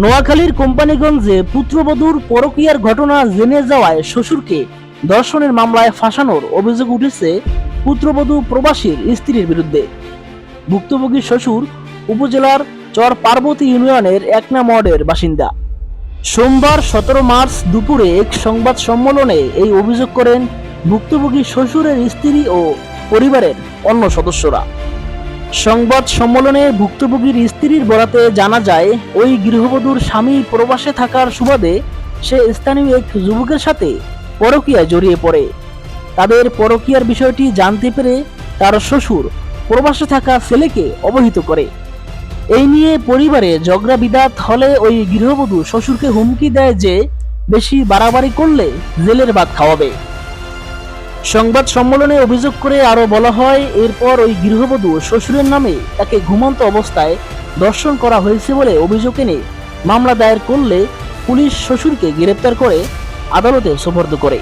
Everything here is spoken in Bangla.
নোয়াখালীর কোম্পানিগঞ্জে পুত্রবধূর পরকীয়ার ঘটনা জেনে যাওয়ায় শ্বশুরকে ধর্ষণের মামলায় ফাঁসানোর অভিযোগ উঠেছে পুত্রবধূ প্রবাসীর স্ত্রীর বিরুদ্ধে। ভুক্তভোগী শ্বশুর উপজেলার চর পার্বতী ইউনিয়নের একনা ওয়ার্ডের বাসিন্দা। সোমবার সতেরো মার্চ দুপুরে এক সংবাদ সম্মেলনে এই অভিযোগ করেন ভুক্তভোগী শ্বশুরের স্ত্রী ও পরিবারের অন্য সদস্যরা। সংবাদ সম্মেলনে ভুক্তভোগীর স্ত্রীর বরাতে জানা যায়, ওই গৃহবধূর স্বামী প্রবাসে থাকার সুবাদে সে স্থানীয় এক যুবকের সাথে পরকীয়ায় জড়িয়ে পড়ে। তাদের পরকীয়ার বিষয়টি জানতে পেরে তার শ্বশুর প্রবাসে থাকা ছেলেকে অবহিত করে। এই নিয়ে পরিবারে ঝগড়া বিদাত হলে ওই গৃহবধূ শ্বশুরকে হুমকি দেয় যে, বেশি বাড়াবাড়ি করলে জেলের ভাত খাওয়াবে। সংবাদ সম্মেলনে অভিযোগ করে আরও বলা হয়, এরপর ওই গৃহবধূ শ্বশুরের নামে তাকে ঘুমন্ত অবস্থায় দর্শন করা হয়েছে বলে অভিযোগ এনে মামলা দায়ের করলে পুলিশ শ্বশুরকে গ্রেপ্তার করে আদালতে সোপর্দ করে।